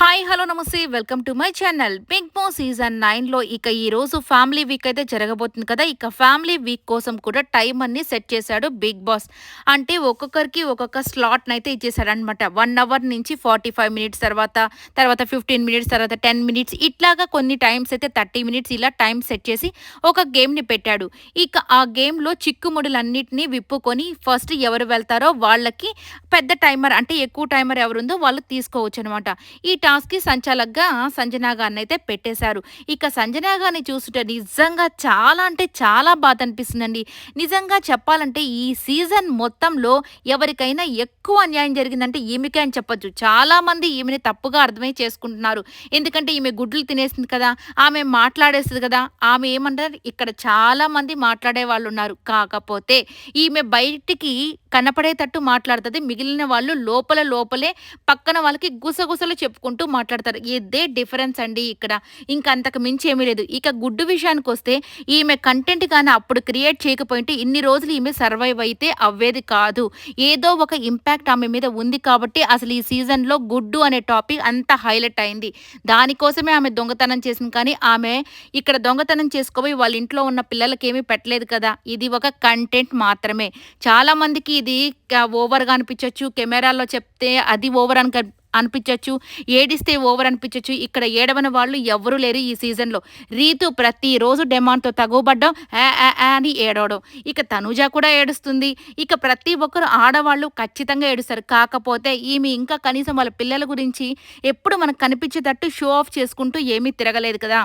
Hi hello namaste. Welcome to my channel. Bigg Boss season నైన్లో ఇక ఈ రోజు ఫ్యామిలీ వీక్ అయితే జరగబోతుంది కదా. ఇక ఫ్యామిలీ వీక్ కోసం కూడా టైం అన్ని సెట్ చేశాడు బిగ్ బాస్. అంటే ఒక్కొక్కరికి ఒక్కొక్క స్లాట్ని అయితే ఇచ్చేసాడు అనమాట వన్ అవర్ నుంచి ఫార్టీ ఫైవ్ మినిట్స్ తర్వాత తర్వాత ఫిఫ్టీన్ మినిట్స్ తర్వాత టెన్ మినిట్స్ ఇట్లాగా కొన్ని టైమ్స్ అయితే థర్టీ మినిట్స్ ఇలా టైం సెట్ చేసి ఒక గేమ్ని పెట్టాడు. ఇక ఆ గేమ్లో చిక్కుముడులన్నింటినీ విప్పుకొని ఫస్ట్ ఎవరు వెళ్తారో వాళ్ళకి పెద్ద టైమర్ అంటే ఎక్కువ టైమర్ ఎవరుందో వాళ్ళు తీసుకోవచ్చు అనమాట ఈ టాస్క్కి సంచాలకుగా సంజనా గారిని అయితే పెట్టేశారు. ఇక సంజనా గారిని చూస్తుంటే నిజంగా చాలా అంటే చాలా బాధ అనిపిస్తుందండి నిజంగా చెప్పాలంటే ఈ సీజన్ మొత్తంలో ఎవరికైనా ఎక్కువ అన్యాయం జరిగిందంటే ఈమెకే అని చెప్పొచ్చు. చాలా మంది ఈమెని తప్పుగా అర్థమై చేసుకుంటున్నారు. ఎందుకంటే ఈమె గుడ్లు తినేసింది కదా ఆమె మాట్లాడేస్తుంది కదా ఆమె ఏమంటారు? ఇక్కడ చాలా మంది మాట్లాడే వాళ్ళు ఉన్నారు కాకపోతే ఈమె బయటికి కనపడేటట్టు మాట్లాడుతుంది. మిగిలిన వాళ్ళు లోపల లోపలే పక్కన వాళ్ళకి గుసగుసలు చెప్పుకుంటూ మాట్లాడతారు. ఇదే డిఫరెన్స్ అండి ఇక్కడ. ఇంకా అంతకు మించి ఏమీ లేదు. ఇక గుడ్డు విషయానికి వస్తే ఈమె కంటెంట్ కానీ అప్పుడు క్రియేట్ చేయకపోయింటే ఇన్ని రోజులు ఈమె సర్వైవ్ అయితే అవ్వేది కాదు. ఏదో ఒక ఇంపాక్ట్ ఆమె మీద ఉంది కాబట్టి అసలు ఈ సీజన్లో గుడ్డు అనే టాపిక్ అంత హైలైట్ అయింది. దానికోసమే ఆమె దొంగతనం చేసింది కానీ ఆమె ఇక్కడ దొంగతనం చేసుకోబోయి వాళ్ళ ఇంట్లో ఉన్న పిల్లలకేమీ పెట్టలేదు కదా. ఇది ఒక కంటెంట్ మాత్రమే. చాలామందికి ఇది ఓవర్గా అనిపించవచ్చు కెమెరాలో చెప్తే అది ఓవర్ అని అనిపించవచ్చు ఏడిస్తే ఓవర్ అనిపించవచ్చు ఇక్కడ ఏడవని వాళ్ళు ఎవరూ లేరు ఈ సీజన్లో. రీతు ప్రతిరోజు డెమాండ్తో తగుబడ్డం అని ఏడవడం. ఇక తనుజ కూడా ఏడుస్తుంది. ఇక ప్రతి ఒక్కరు ఆడవాళ్ళు ఖచ్చితంగా ఏడుస్తారు. కాకపోతే ఈమె ఇంకా కనీసం వాళ్ళ పిల్లల గురించి ఎప్పుడు మనకు కనిపించేటట్టు షో ఆఫ్ చేసుకుంటూ ఏమీ తిరగలేదు కదా.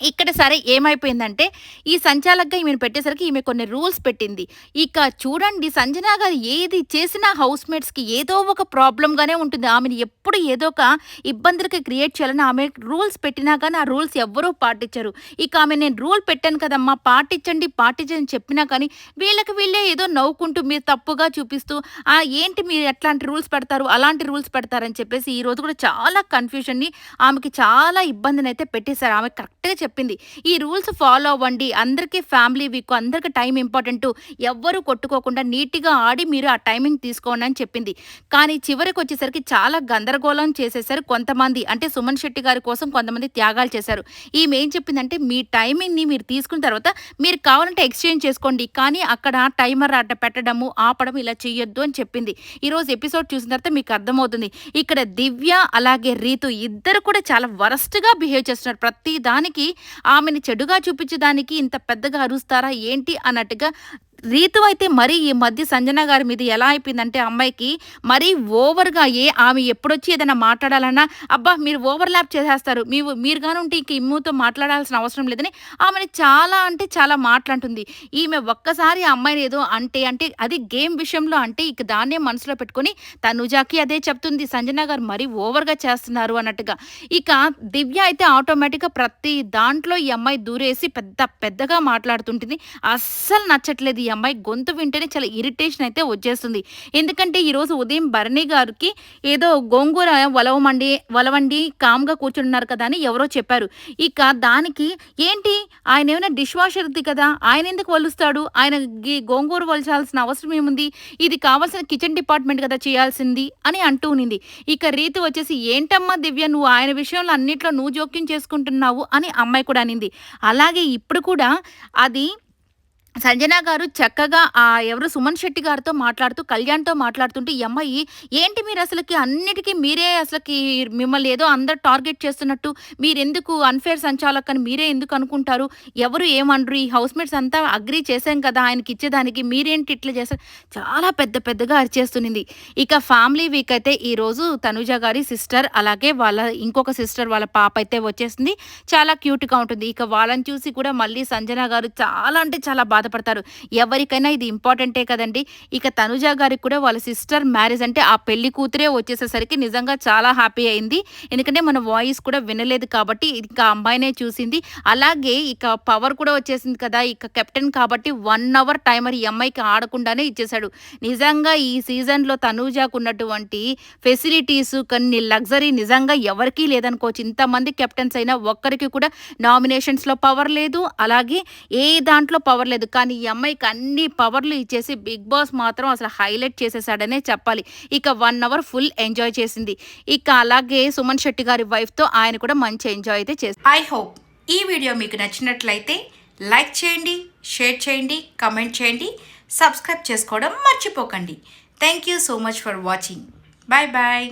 ఇక్కడ సరే ఏమైపోయిందంటే ఈ సంచాలకుగా ఈమెను పెట్టేసరికి ఈమె కొన్ని రూల్స్ పెట్టింది. ఇక చూడండి సంజన గారు ఏది చేసినా హౌస్ మేట్స్కి ఏదో ఒక ప్రాబ్లంగానే ఉంటుంది. ఆమెను ఎప్పుడు ఏదో ఒక ఇబ్బందులకి క్రియేట్ చేయాలని ఆమె రూల్స్ పెట్టినా కానీ ఆ రూల్స్ ఎవ్వరూ పాటించరు. ఇక ఆమె నేను రూల్ పెట్టాను కదమ్మా పాటించండి పాటించని చెప్పినా కానీ వీళ్ళకి వీళ్ళే ఏదో నవ్వుకుంటూ మీరు తప్పుగా చూపిస్తూ ఆ ఏంటి మీరు ఎట్లాంటి రూల్స్ పెడతారు అలాంటి రూల్స్ పెడతారని చెప్పేసి ఈ రోజు కూడా చాలా కన్ఫ్యూషన్ని ఆమెకి చాలా ఇబ్బందిని అయితే పెట్టేశారు. ఆమె కరెక్ట్గా చెప్పింది. ఈ రూల్స్ ఫాలో అవ్వండి. అందరికీ ఫ్యామిలీ వీక్ అందరికీ టైం ఇంపార్టెంట్. ఎవ్వరు కొట్టుకోకుండా నీట్గా ఆడి మీరు ఆ టైమింగ్ తీసుకోండి అని చెప్పింది. కానీ చివరికి వచ్చేసరికి చాలా గందరగోళం చేసేసారు కొంతమంది. అంటే సుమన్ శెట్టి గారి కోసం కొంతమంది త్యాగాలు చేశారు. ఈమె ఏం చెప్పిందంటే మీ టైమింగ్ని మీరు తీసుకున్న తర్వాత మీరు కావాలంటే ఎక్స్చేంజ్ చేసుకోండి. కానీ అక్కడ టైమర్ అట్ట పెట్టడము ఆపడం ఇలా చేయొద్దు అని చెప్పింది. ఈరోజు ఎపిసోడ్ చూసిన తర్వాత మీకు అర్థమవుతుంది. ఇక్కడ దివ్య అలాగే రీతు ఇద్దరు కూడా చాలా వరస్ట్గా బిహేవ్ చేస్తున్నారు. ప్రతి దానికి ఆమెని చెడుగా చూపించడానికి ఇంత పెద్దగా అరుస్తారా ఏంటి అన్నట్టుగా రీతు అయితే మరి ఈ మధ్య సంజన గారి మీద ఎలా అయిపోయిందంటే అమ్మాయికి మరీ ఓవర్గా ఏ ఆమె ఎప్పుడొచ్చి ఏదైనా మాట్లాడాలన్నా అబ్బా మీరు ఓవర్లాప్ చేసేస్తారు. మీరు మీరు ఉంటే ఇంక ఇమ్ముతో మాట్లాడాల్సిన అవసరం లేదని ఆమెని చాలా అంటే చాలా మాట్లాడుతుంది. ఈమె ఒక్కసారి అమ్మాయిని ఏదో అంటే అంటే అది గేమ్ విషయంలో అంటే ఇక దాన్నే మనసులో పెట్టుకొని తనుజాకి అదే చెప్తుంది. సంజన గారు మరీ ఓవర్గా చేస్తున్నారు అన్నట్టుగా. ఇక దివ్య అయితే ఆటోమేటిక్గా ప్రతి దాంట్లో ఈ అమ్మాయి దూరేసి పెద్ద పెద్దగా మాట్లాడుతుంటుంది. అస్సలు నచ్చట్లేదు ఈ అమ్మాయి గొంతు వింటేనే చాలా ఇరిటేషన్ అయితే వచ్చేస్తుంది. ఎందుకంటే ఈరోజు ఉదయం భరణి గారికి ఏదో గోంగూర వలవమండి వలవండి కామ్గా కూర్చున్నారు కదా అని ఎవరో చెప్పారు. ఇక దానికి ఏంటి? ఆయన ఏమైనా డిష్ వాషర్ది కదా? ఆయన ఎందుకు వలుస్తాడు? ఆయన గోంగూర వలచాల్సిన అవసరం ఏముంది? ఇది కావాల్సిన కిచెన్ డిపార్ట్మెంట్ కదా చేయాల్సింది అని అంటూ ఉన్నింది. ఇక రీతి వచ్చేసి ఏంటమ్మా దివ్య నువ్వు ఆయన విషయంలో అన్నిట్లో నువ్వు జోక్యం చేసుకుంటున్నావు? అని అమ్మాయి కూడా అనింది. అలాగే ఇప్పుడు కూడా అది సంజన గారు చక్కగా ఆ ఎవరు సుమన్ శెట్టి గారితో మాట్లాడుతూ కళ్యాణ్తో మాట్లాడుతుంటే ఈ అమ్మాయి ఏంటి మీరు అసలుకి అన్నిటికీ మీరే అసలుకి మిమ్మల్ని ఏదో అందరు టార్గెట్ చేస్తున్నట్టు మీరెందుకు అన్ఫేర్ సంచాలక్ అని మీరే ఎందుకు అనుకుంటారు? ఎవరు ఏమనరు? ఈ హౌస్ మేట్స్ అంతా అగ్రీ చేశాం కదా ఆయనకి ఇచ్చేదానికి మీరేంటి ఇట్లా చేస్తారు చాలా పెద్ద పెద్దగా అరిచేస్తుంది ఇక ఫ్యామిలీ వీక్ అయితే ఈరోజు తనుజ గారి సిస్టర్ అలాగే వాళ్ళ ఇంకొక సిస్టర్ వాళ్ళ పాప అయితే వచ్చేసింది. చాలా క్యూట్గా ఉంటుంది. ఇక వాళ్ళని చూసి కూడా మళ్ళీ సంజన గారు చాలా అంటే చాలా బాధ బాధపడతారు. ఎవరికైనా ఇది ఇంపార్టెంటే కదండి. ఇక తనుజ గారికి కూడా వాళ్ళ సిస్టర్ మ్యారేజ్ అంటే ఆ పెళ్ళి కూతురే వచ్చేసేసరికి నిజంగా చాలా హ్యాపీ అయింది. ఎందుకంటే మన వాయిస్ కూడా వినలేదు కాబట్టి ఇంకా అమ్మాయినే చూసింది. అలాగే ఇక పవర్ కూడా వచ్చేసింది కదా ఇక కెప్టెన్ కాబట్టి వన్ అవర్ టైమర్ ఈ అమ్మాయికి ఆడకుండానే ఇచ్చేశాడు. నిజంగా ఈ సీజన్లో తనూజాకు ఉన్నటువంటి ఫెసిలిటీస్ కొన్ని లగ్జరీ నిజంగా ఎవరికీ లేదనుకోవచ్చు. ఇంతమంది కెప్టెన్స్ అయినా ఒక్కరికి కూడా నామినేషన్స్లో పవర్ లేదు. అలాగే ఏ దాంట్లో పవర్ లేదు. కానీ ఈ అమ్మాయికి అన్ని పవర్లు ఇచ్చేసి బిగ్ బాస్ మాత్రం అసలు హైలైట్ చేసేసాడనే చెప్పాలి. ఇక వన్ అవర్ ఫుల్ ఎంజాయ్ చేసింది. ఇక అలాగే సుమన్ శెట్టి గారి వైఫ్తో ఆయన కూడా మంచి ఎంజాయ్ అయితే చేసి ఐ హోప్ ఈ వీడియో మీకు నచ్చినట్లయితే లైక్ చేయండి షేర్ చేయండి కమెంట్ చేయండి సబ్స్క్రైబ్ చేసుకోవడం మర్చిపోకండి. Thank you so much for watching. Bye bye.